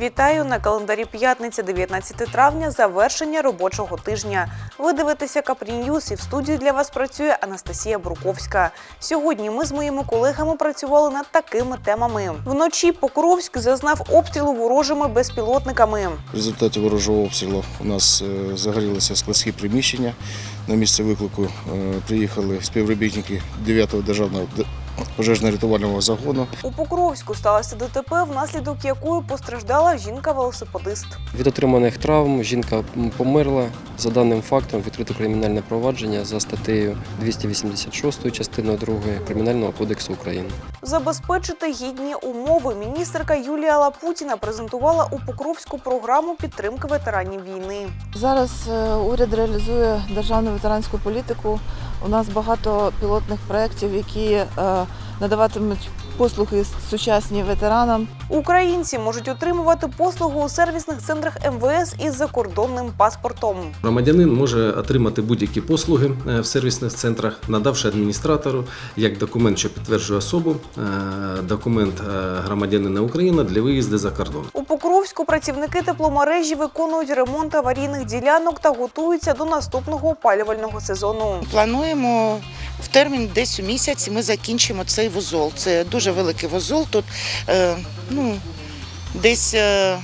Вітаю на календарі п'ятниця, 19 травня, завершення робочого тижня. Ви дивитеся Капрі і в студії для вас працює Анастасія Бруковська. Сьогодні ми з моїми колегами працювали над такими темами. Вночі Покровськ зазнав обстрілу ворожими безпілотниками. В результаті ворожого обстрілу у нас е, загорілися складські приміщення. На місце виклику е, приїхали співробітники 9-го державного пожежно-рятувального загону. У Покровську сталося ДТП, внаслідок якої постраждала жінка-велосипедист. Від отриманих травм жінка померла. За даним фактом відкрито кримінальне провадження за статтею 286 частиною 2 Кримінального кодексу України. Забезпечити гідні умови. Міністерка Юлія Лапутіна презентувала у Покровську програму підтримки ветеранів війни. Зараз е, уряд реалізує державну ветеранську політику. У нас багато пілотних проєктів, які е, надаватимуть послуги сучасні ветеранам. Українці можуть отримувати послугу у сервісних центрах МВС із закордонним паспортом. Громадянин може отримати будь-які послуги е, в сервісних центрах, надавши адміністратору як документ, що підтверджує особу, е, документ е, громадянина України для виїзду за кордон. У Покровську працівники тепломережі виконують ремонт аварійних ділянок та готуються до наступного опалювального сезону. Плануємо в термін десь у місяць ми закінчимо цей вузол. Це дуже великий вузол. Тут е, ну, десь е,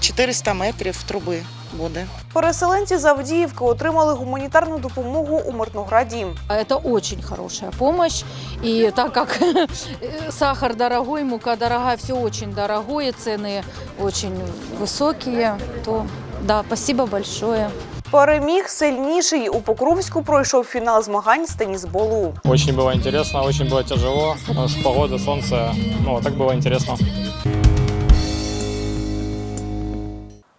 400 метрів труби буде. Переселенці з Авдіївки отримали гуманітарну допомогу у Мирнограді. Это очень хорошая помощь. И так как сахар дорогой, мука дорогая, все очень дорогое, цены очень высокие, то да, спасибо большое. Переміг сильніший у Покровську пройшов фінал змагань з тенісболу. Очень было интересно, очень было тяжело, потому что погода, солнце, ну, так было интересно.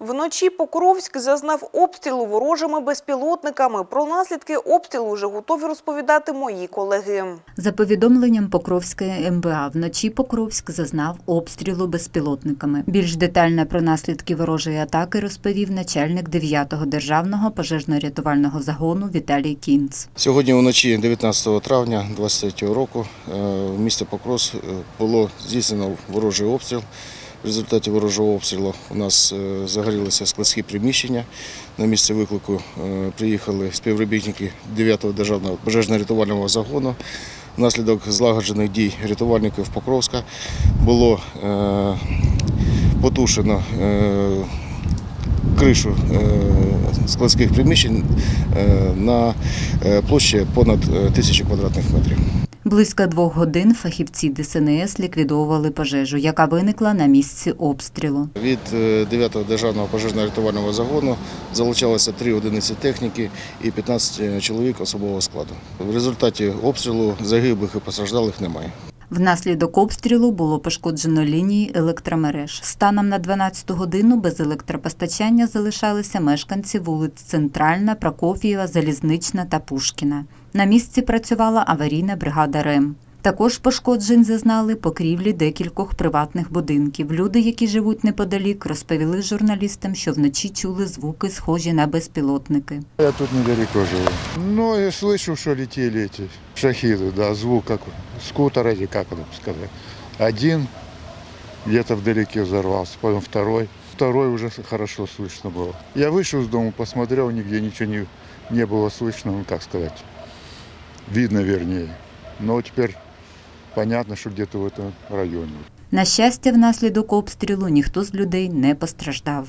Вночі Покровськ зазнав обстрілу ворожими безпілотниками. Про наслідки обстрілу вже готові розповідати мої колеги. За повідомленням Покровської МБА, вночі Покровськ зазнав обстрілу безпілотниками. Більш детально про наслідки ворожої атаки розповів начальник 9-го державного пожежно-рятувального загону Віталій Кінц. Сьогодні вночі, 19 травня 2023 року, е, в місті Покрос е, було здійснено ворожий обстріл. В результаті ворожого обстрілу у нас е, загорілися складські приміщення. На місце виклику е, приїхали співробітники 9-го державного пожежно-рятувального загону. Внаслідок злагоджених дій рятувальників Покровська було е, потушено кришу складських приміщень на площі понад тисячу квадратних метрів. Близько двох годин фахівці ДСНС ліквідовували пожежу, яка виникла на місці обстрілу. Від 9-го державного пожежно-рятувального загону залучалося три одиниці техніки і 15 чоловік особового складу. В результаті обстрілу загиблих і постраждалих немає. Внаслідок обстрілу було пошкоджено лінії електромереж. Станом на 12 годину без електропостачання залишалися мешканці вулиць Центральна, Прокоф'єва, Залізнична та Пушкіна. На місці працювала аварійна бригада РЕМ. Також пошкоджень зазнали покрівлі декількох приватних будинків. Люди, які живуть неподалік, розповіли журналістам, що вночі чули звуки, схожі на безпілотники. Я тут недалеко живу. Ну, я слышу, что летели эти шахиды, да, звук как скутер или как это сказать. Один где-то вдалеке взорвался, потом второй. Второй уже хорошо слышно было. Я вышел из дома, посмотрел, нигде ничего не, не было слышно, ну, как сказать, видно вернее. Но теперь понятно, что где-то в этом районе. На щастя, внаслідок обстрілу ніхто з людей не постраждав.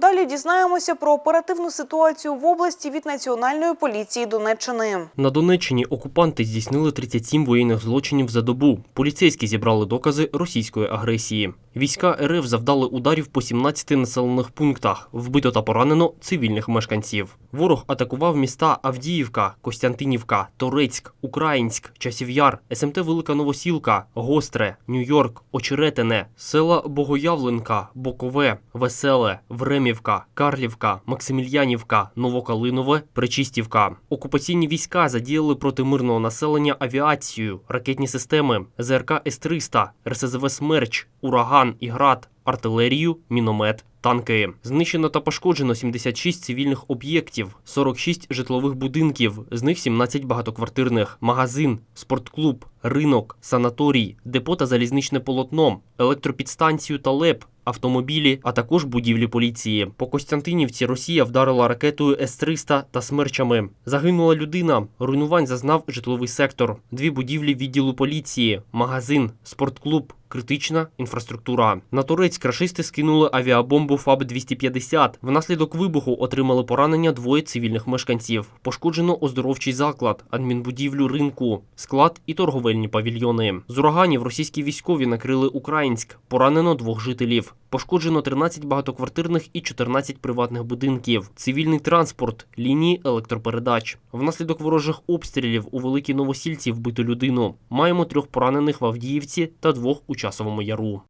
Далі дізнаємося про оперативну ситуацію в області від Національної поліції Донеччини. На Донеччині окупанти здійснили 37 воєнних злочинів за добу. Поліцейські зібрали докази російської агресії. Війська РФ завдали ударів по 17 населених пунктах. Вбито та поранено цивільних мешканців. Ворог атакував міста Авдіївка, Костянтинівка, Торецьк, Українськ, Часів'яр, СМТ Велика Новосілка, Гостре, Нью-Йорк, Очеретине, села Богоявленка, Бокове, Веселе, Времівка, Карлівка, Максимільянівка, Новокалинове, Причистівка. Окупаційні війська задіяли проти мирного населення авіацію, ракетні системи, ЗРК С-300, РСЗВ «Смерч», Ураган і Град, артилерію, міномет, танки. Знищено та пошкоджено 76 цивільних об'єктів, 46 житлових будинків, з них 17 багатоквартирних, магазин, спортклуб, ринок, санаторій, депо та залізничне полотно, електропідстанцію та ЛЕП, автомобілі, а також будівлі поліції. По Костянтинівці Росія вдарила ракетою С-300 та смерчами. Загинула людина. Руйнувань зазнав житловий сектор, дві будівлі відділу поліції, магазин, спортклуб. Критична інфраструктура. На Турецьк рашисти скинули авіабомбу ФАБ-250. Внаслідок вибуху отримали поранення двоє цивільних мешканців. Пошкоджено оздоровчий заклад, адмінбудівлю ринку, склад і торговельні павільйони. З ураганів російські військові накрили Українськ. Поранено двох жителів. Пошкоджено 13 багатоквартирних і 14 приватних будинків, цивільний транспорт, лінії електропередач. Внаслідок ворожих обстрілів у Великій Новосільці вбито людину. Маємо трьох поранених в Авдіївці та двох у Часовому Яру.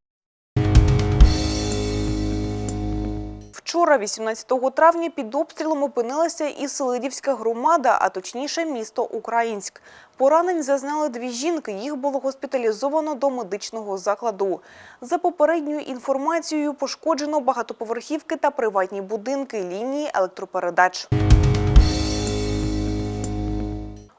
Вчора, 18 травня, під обстрілом опинилася і Селидівська громада, а точніше місто Українськ. Поранень зазнали дві жінки. Їх було госпіталізовано до медичного закладу. За попередньою інформацією, пошкоджено багатоповерхівки та приватні будинки, лінії електропередач.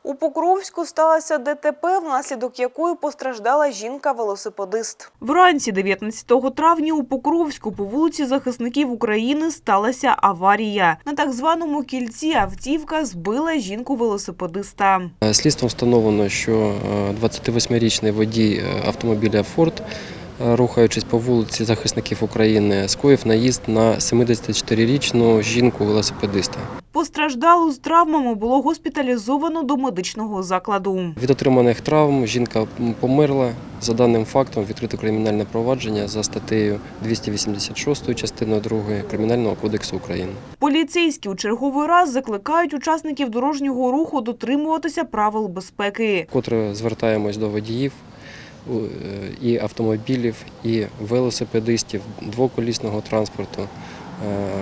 У Покровську сталося ДТП, внаслідок якої постраждала жінка-велосипедист. Вранці 19 травня у Покровську по вулиці захисників України сталася аварія. На так званому кільці автівка збила жінку-велосипедиста. Е, Слідством встановлено, що е, 28-річний водій е, автомобіля Форд, е, рухаючись по вулиці захисників України, скоїв наїзд на 74-річну жінку-велосипедиста. Постраждалу з травмами було госпіталізовано до медичного закладу. Від отриманих травм жінка померла. За даним фактом відкрито кримінальне провадження за статтею 286 частиною 2 Кримінального кодексу України. Поліцейські у черговий раз закликають учасників дорожнього руху дотримуватися правил безпеки. Вкотре звертаємось до водіїв е, і автомобілів, і велосипедистів двоколісного транспорту. Е,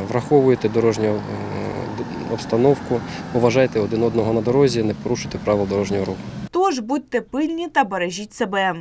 Враховуйте дорожню е, обстановку, поважайте один одного на дорозі, не порушуйте правил дорожнього руху. Тож будьте пильні та бережіть себе.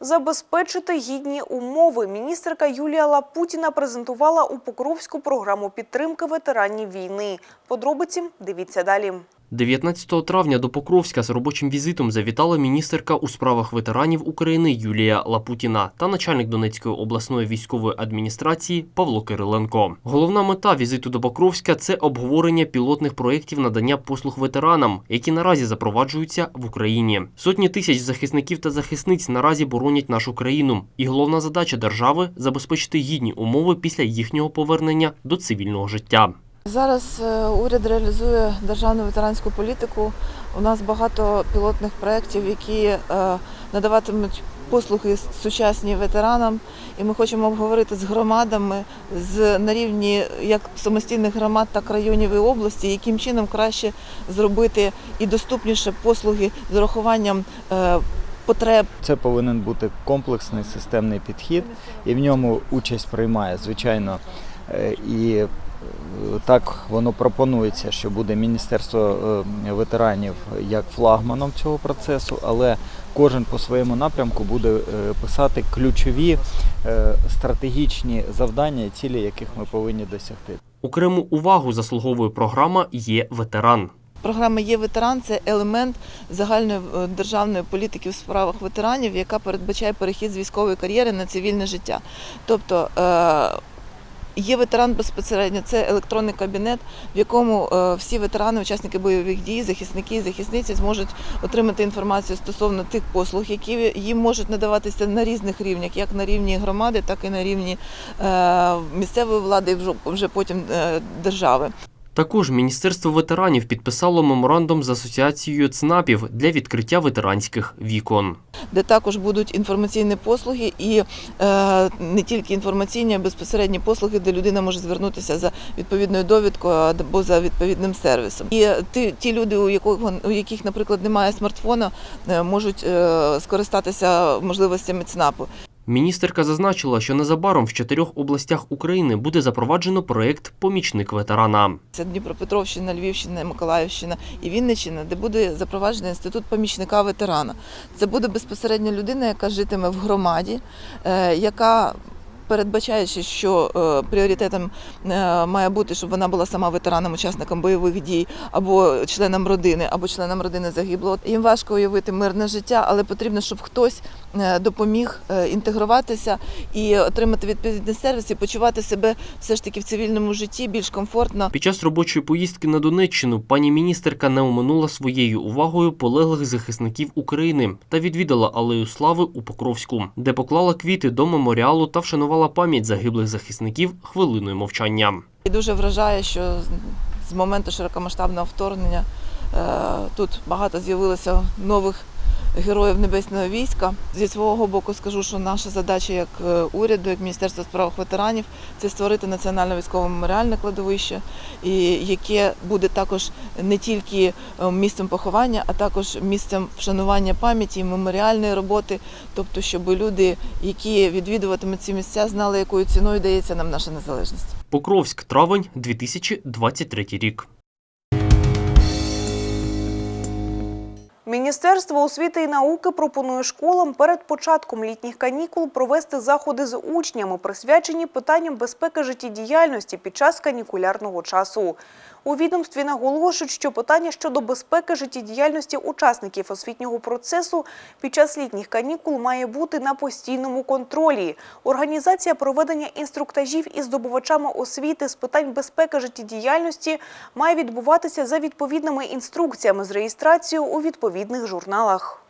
Забезпечити гідні умови. Міністерка Юлія Лапутіна презентувала у Покровську програму підтримки ветеранів війни. Подробиці дивіться далі. 19 травня до Покровська з робочим візитом завітала міністерка у справах ветеранів України Юлія Лапутіна та начальник Донецької обласної військової адміністрації Павло Кириленко. Головна мета візиту до Покровська це обговорення пілотних проєктів надання послуг ветеранам, які наразі запроваджуються в Україні. Сотні тисяч захисників та захисниць наразі боронять нашу країну, і головна задача держави забезпечити гідні умови після їхнього повернення до цивільного життя. Зараз е, уряд реалізує державну ветеранську політику. У нас багато пілотних проєктів, які е, надаватимуть послуги сучасні ветеранам. І ми хочемо обговорити з громадами з на рівні як самостійних громад, так і районів і області, яким чином краще зробити і доступніше послуги з урахуванням е, потреб Це повинен бути комплексний системний підхід, і в ньому участь приймає, звичайно, і так воно пропонується, що буде Міністерство е, ветеранів як флагманом цього процесу, але кожен по своєму напрямку буде е, писати ключові е, стратегічні завдання і цілі, яких ми повинні досягти. Окрему увагу заслуговує програма Є ветеран. Програма є ветеран це елемент загальної державної політики в справах ветеранів, яка передбачає перехід з військової кар'єри на цивільне життя. Тобто є ветеран безпосередньо, це електронний кабінет, в якому е, всі ветерани, учасники бойових дій, захисники і захисниці зможуть отримати інформацію стосовно тих послуг, які їм можуть надаватися на різних рівнях, як на рівні громади, так і на рівні е, місцевої влади, і вже- потім е, держави. Також Міністерство ветеранів підписало меморандум з асоціацією ЦНАПів для відкриття ветеранських вікон. де також будуть інформаційні послуги і е, не тільки інформаційні, а безпосередні послуги, де людина може звернутися за відповідною довідкою або за відповідним сервісом. І ті, ті люди, у якого у яких, наприклад, немає смартфона, е, можуть е, скористатися можливостями ЦНАПу. Міністерка зазначила, що незабаром в чотирьох областях України буде запроваджено проєкт Помічник ветерана. Це Дніпропетровщина, Львівщина, Миколаївщина і Вінниччина, де буде запроваджений інститут помічника ветерана. Це буде безпосередньо людина, яка житиме в громаді, е, яка передбачаючи, що е, пріоритетом е, має бути, щоб вона була сама ветераном, учасником бойових дій, або членом родини, або членом родини загиблого. Їм важко уявити мирне життя, але потрібно, щоб хтось допоміг е, інтегруватися і отримати відповідний сервіс, і почувати себе все ж таки в цивільному житті більш комфортно. Під час робочої поїздки на Донеччину пані міністерка не оминула своєю увагою полеглих захисників України та відвідала алею слави у Покровську, де поклала квіти до меморіалу та вшанувала пам'ять загиблих захисників хвилиною мовчання. І дуже вражає, що з- з моменту широкомасштабного вторгнення е, тут багато з'явилося нових героїв небесного війська. Зі свого боку скажу, що наша задача як е, уряду, як Міністерства справ ветеранів, це створити національне військове меморіальне кладовище, яке буде також не тільки е, місцем поховання, а також місцем вшанування пам'яті, меморіальної роботи, тобто, щоб люди, які відвідуватимуть ці місця, знали, якою ціною дається нам наша незалежність. Покровськ, травень, 2023 рік. Міністерство освіти і науки пропонує школам перед початком літніх канікул провести заходи з учнями, присвячені питанням безпеки життєдіяльності під час канікулярного часу. У відомстві наголошують, що питання щодо безпеки життєдіяльності учасників освітнього процесу під час літніх канікул має бути на постійному контролі. Організація проведення інструктажів із здобувачами освіти з питань безпеки життєдіяльності має відбуватися за відповідними інструкціями з реєстрацією у відповідних журналах.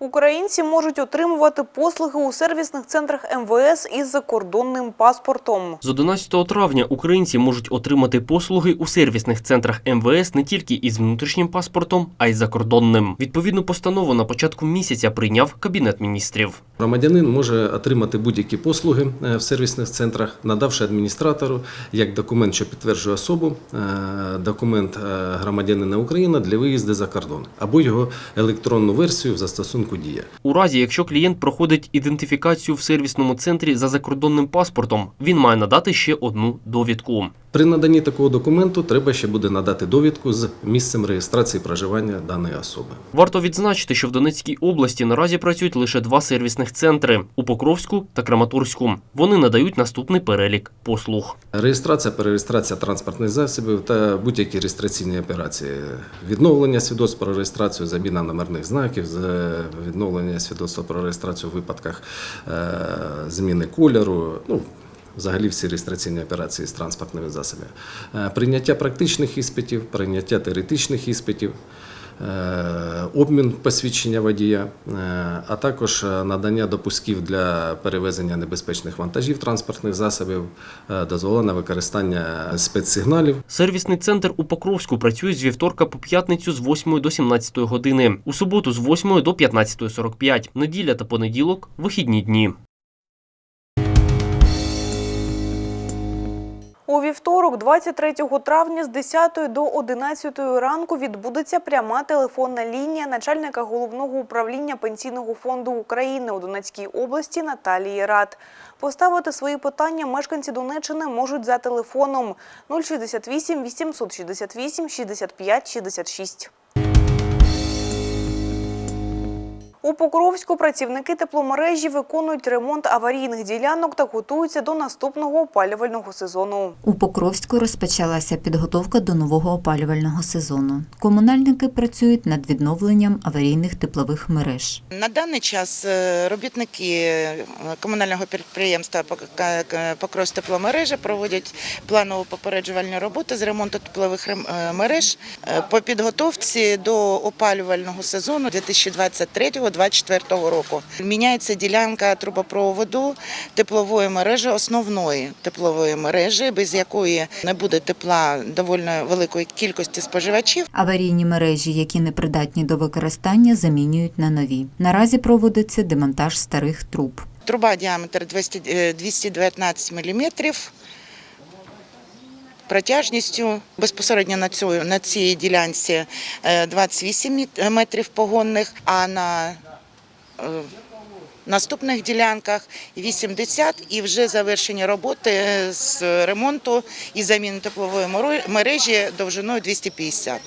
Українці можуть отримувати послуги у сервісних центрах МВС із закордонним паспортом. З 11 травня українці можуть отримати послуги у сервісних центрах МВС не тільки із внутрішнім паспортом, а й закордонним. Відповідну постанову на початку місяця прийняв Кабінет міністрів. Громадянин може отримати будь-які послуги е, в сервісних центрах, надавши адміністратору як документ, що підтверджує особу, е, документ е, громадянина України для виїзду за кордон, або його електронну версію в застосунку Дія. У разі, якщо клієнт проходить ідентифікацію в сервісному центрі за закордонним паспортом, він має надати ще одну довідку. При наданні такого документу треба ще буде надати довідку з місцем реєстрації проживання даної особи. Варто відзначити, що в Донецькій області наразі працюють лише два сервісних центри у Покровську та Краматорську. Вони надають наступний перелік послуг. Реєстрація, перереєстрація транспортних засобів та будь-які реєстраційні операції. Відновлення свідоцтв про реєстрацію, заміна номерних знаків, відновлення свідоцтва про реєстрацію в випадках е, зміни кольору. Ну, Взагалі всі реєстраційні операції з транспортними засобами. Е, Прийняття практичних іспитів, прийняття теоретичних іспитів, е, обмін посвідчення водія, е, а також надання допусків для перевезення небезпечних вантажів транспортних засобів, дозволене використання спецсигналів. Сервісний центр у Покровську працює з вівторка по п'ятницю з 8 до 17 години, у суботу з 8 до 15.45, неділя та понеділок – вихідні дні. У вівторок, 23 травня, з 10 до 11 ранку відбудеться пряма телефонна лінія начальника головного управління Пенсійного фонду України у Донецькій області Наталії Рад. Поставити свої питання мешканці Донеччини можуть за телефоном 068 868 65 66. У Покровську працівники тепломережі виконують ремонт аварійних ділянок та готуються до наступного опалювального сезону. У Покровську розпочалася підготовка до нового опалювального сезону. Комунальники працюють над відновленням аварійних теплових мереж. На даний час е, робітники е, комунального підприємства Покрос тепломережа проводять планову попереджувальні роботи з ремонту теплових е, мереж по підготовці до опалювального сезону 2023-2024 року. Міняється ділянка трубопроводу теплової мережі, основної теплової мережі, без якої не буде тепла доволі великої кількості споживачів. Аварійні мережі, які не придатні до використання, замінюють на нові. Наразі проводиться демонтаж старих труб. Труба діаметр 200, е, 219 мм. Протяжністю безпосередньо на, цю, на цій ділянці е, 28 метрів погонних, а на е, наступних ділянках 80 і вже завершені роботи е, з ремонту і заміни теплової мережі довжиною 250.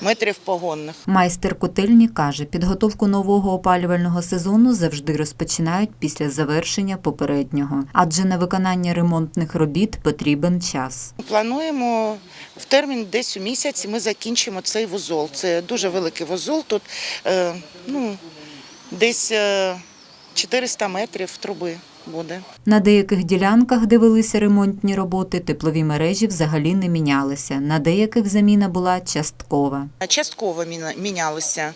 Метрів погонних. Майстер котельні каже, підготовку нового опалювального сезону завжди розпочинають після завершення попереднього, адже на виконання ремонтних робіт потрібен час. Плануємо в термін десь у місяць ми закінчимо цей вузол. Це дуже великий вузол. Тут е, ну, десь е, 400 метрів труби буде. На деяких ділянках, де велися ремонтні роботи, теплові мережі взагалі не мінялися. На деяких заміна була часткова. Частково мінялися. мінялося.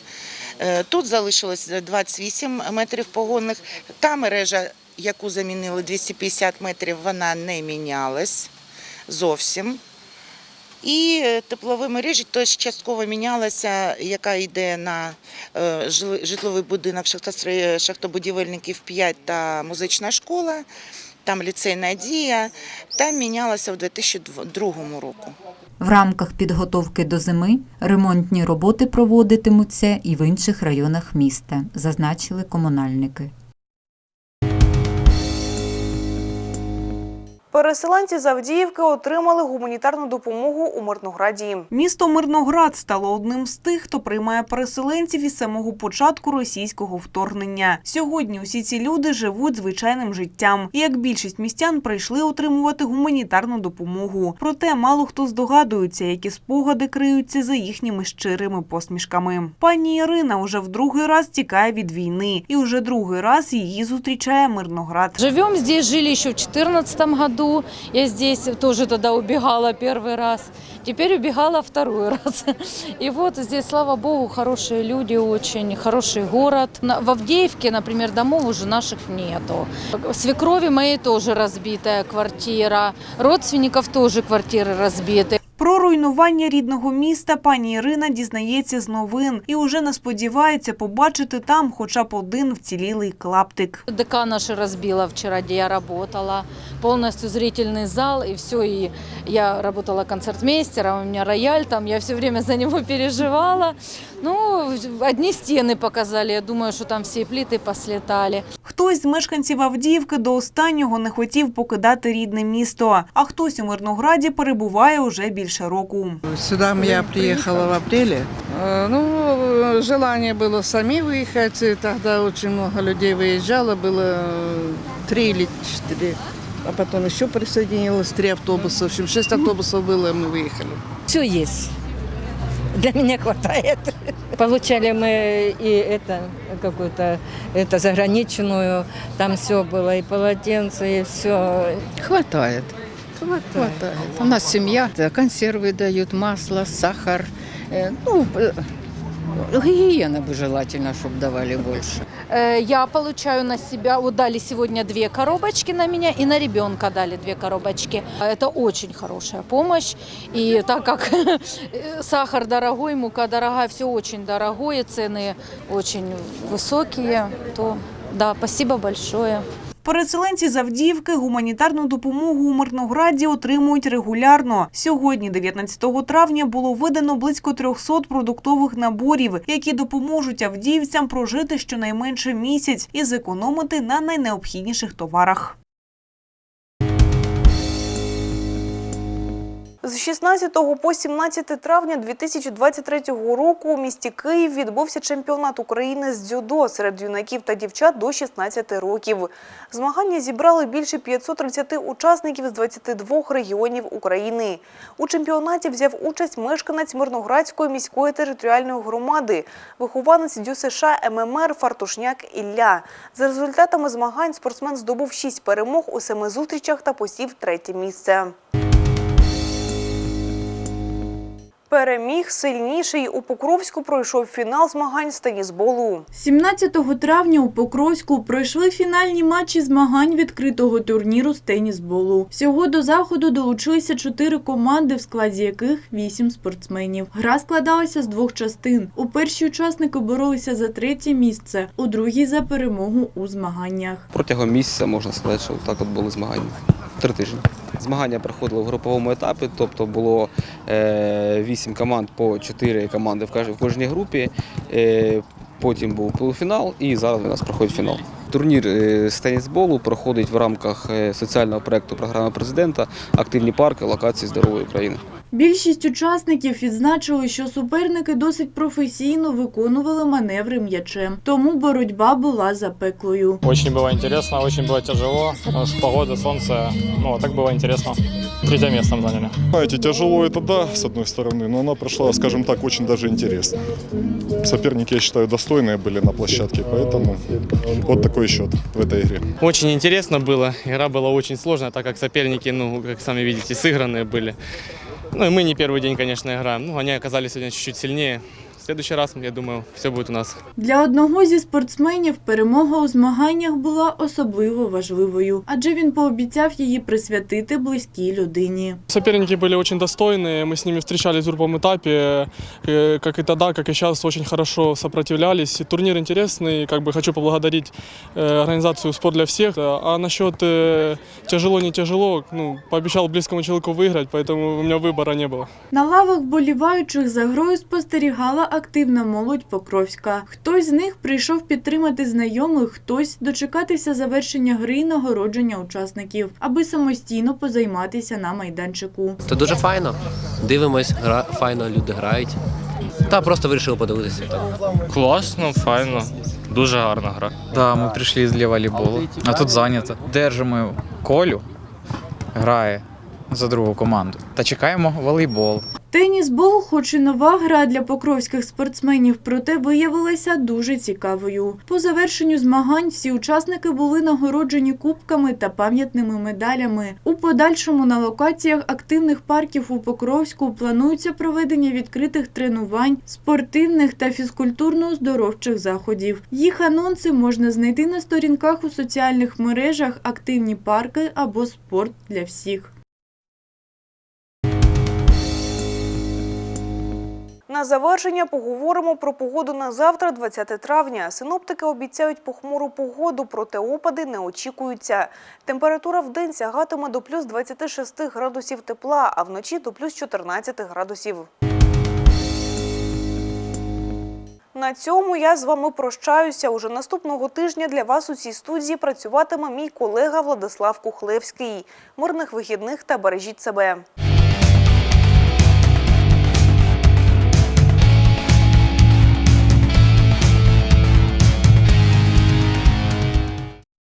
Е, Тут залишилось 28 метрів погонних. Та мережа, яку замінили 250 метрів, вона не мінялась зовсім. І е, теплові мережі теж частково мінялася, яка йде на е, житловий будинок шахтостроє- шахтобудівельників 5 та музична школа, там ліцей Надія, там мінялася в 2002 року. В рамках підготовки до зими ремонтні роботи проводитимуться і в інших районах міста, зазначили комунальники. Переселенці з Авдіївки отримали гуманітарну допомогу у Мирнограді. Місто Мирноград стало одним з тих, хто приймає переселенців із самого початку російського вторгнення. Сьогодні усі ці люди живуть звичайним життям. І як більшість містян прийшли отримувати гуманітарну допомогу. Проте мало хто здогадується, які спогади криються за їхніми щирими посмішками. Пані Ірина уже в другий раз тікає від війни, і уже другий раз її зустрічає Мирноград. Живем здесь, жили еще в 2014 году. Я здесь тоже тогда убегала первый раз. Теперь убегала второй раз. И вот здесь, слава богу, хорошие люди очень, хороший город. На- В Авдеевке, например, домов уже наших нету. Свекрови моей тоже разбитая квартира. Родственников тоже квартиры разбиты. Про руйнування рідного міста пані Ірина дізнається з новин і уже не сподівається побачити там хоча б один вцілілий клаптик. ДК наша розбила вчора, де я працювала. повністю зрительний зал, і все. І я працювала концертмейстером, у мене рояль там, я все время за нього переживала. Ну, одни стены показали, я думаю, что там все плиты послетали. Хтось з мешканців Авдіївки до останнього не хотів покидати рідне місто, а хтось у Мирнограді перебуває уже більше року. Сюда я приехала в апреле. Э, Ну, э, желание было сами выехать. и Тогда очень много людей выезжало. Было э, три или четыре. А потом еще присоединилось три автобуса. В общем, шесть автобусов было, и мы выехали. Все есть. Для меня хватает. Получали мы и это какую-то это заграничную, там все было, и полотенце, и все. Хватает. Хватает. У нас семья. Консервы дают, масло, сахар. Э, Ну, э, гигиена бы желательно, чтобы давали больше. Э, Я получаю на себя, вот дали сегодня две коробочки на меня, и на ребенка дали две коробочки. Это очень хорошая помощь. И так как э, сахар дорогой, мука дорогая, все очень дорогое, цены очень высокие, то да, спасибо большое. Переселенці з гуманітарну допомогу у Мирнограді отримують регулярно. Сьогодні, 19 травня, було видано близько 300 продуктових наборів, які допоможуть авдіївцям прожити щонайменше місяць і зекономити на найнеобхідніших товарах. З 16 по 17 травня 2023 року у місті Київ відбувся чемпіонат України з дзюдо серед юнаків та дівчат до 16 років. Змагання зібрали більше 530 учасників з 22 регіонів України. У чемпіонаті взяв участь мешканець Мирноградської міської територіальної громади, вихованець ДЮСШ ММР Фартушняк Ілля. За результатами змагань спортсмен здобув 6 перемог у семи зустрічах та посів третє місце переміг сильніший. У Покровську пройшов фінал змагань з тенісболу. 17 травня у Покровську пройшли фінальні матчі змагань відкритого турніру з тенісболу. Всього до заходу долучилися чотири команди, в складі яких вісім спортсменів. Гра складалася з двох частин. У першій учасники боролися за третє місце, у другій за перемогу у змаганнях. Протягом місяця можна сказати, що так от були змагання. Три тижні змагання проходили в груповому етапі, тобто було е, вісім. 8 команд по 4 команди в кожній групі. Е, потім був полуфінал, і зараз у нас проходить фінал. Турнір е, з тенісболу проходить в рамках е, соціального проєкту програми президента Активні парки локації здорової України. Більшість учасників відзначили, що суперники досить професійно виконували маневри м'ячем, тому боротьба була запеклою. Очень было интересно, очень было тяжело. Потому что погода, солнце, ну, а так было интересно. Третье место мы заняли. Знаете, тяжело это да, с одной стороны, но она прошла, скажем так, очень даже интересно. Соперники, я считаю, достойные были на площадке, поэтому вот такой счет в этой игре. Очень интересно было. Игра была очень сложная, так как соперники, ну, как сами видите, сыгранные были. Ну и мы не первый день, конечно, играем. Ну, они оказались сегодня чуть-чуть сильнее. В следующий раз, я думаю, все будет у нас Для одного зі спортсменів перемога у змаганнях була особливо важливою, адже він пообіцяв її присвятити близькій людині. Соперники были очень достойные, мы с ними встречались в групповом этапе, э, как и тогда, как и сейчас, очень хорошо сопротивлялись. Турнир интересный, как бы хочу поблагодарить э, организацию «Спорт для всех». А насчет э, тяжело, не тяжело, ну, пообещал близкому человеку выиграть, поэтому у меня выбора не было. На лавах боліваючих за грою спостерігала активна молодь Покровська. Хтось з них прийшов підтримати знайомих, хтось дочекатися завершення гри і нагородження учасників, аби самостійно позайматися на майданчику. Це дуже файно. Дивимось, гра, файно люди грають. Та просто вирішили подивитися. Класно, файно. Дуже гарна гра. Да, ми прийшли для волейболу, а тут зайнято. Держимо колю, грає за другу команду. Та чекаємо волейбол. Тенісбол, хоч і нова гра для покровських спортсменів, проте виявилася дуже цікавою. По завершенню змагань всі учасники були нагороджені кубками та пам'ятними медалями. У подальшому на локаціях активних парків у Покровську планується проведення відкритих тренувань, спортивних та фізкультурно-оздоровчих заходів. Їх анонси можна знайти на сторінках у соціальних мережах Активні парки або спорт для всіх. На завершення поговоримо про погоду на завтра, 20 травня. Синоптики обіцяють похмуру погоду, проте опади не очікуються. Температура в день сягатиме до плюс 26 градусів тепла, а вночі до плюс 14 градусів. На цьому я з вами прощаюся. Уже наступного тижня для вас у цій студії працюватиме мій колега Владислав Кухлевський. Мирних вихідних та бережіть себе.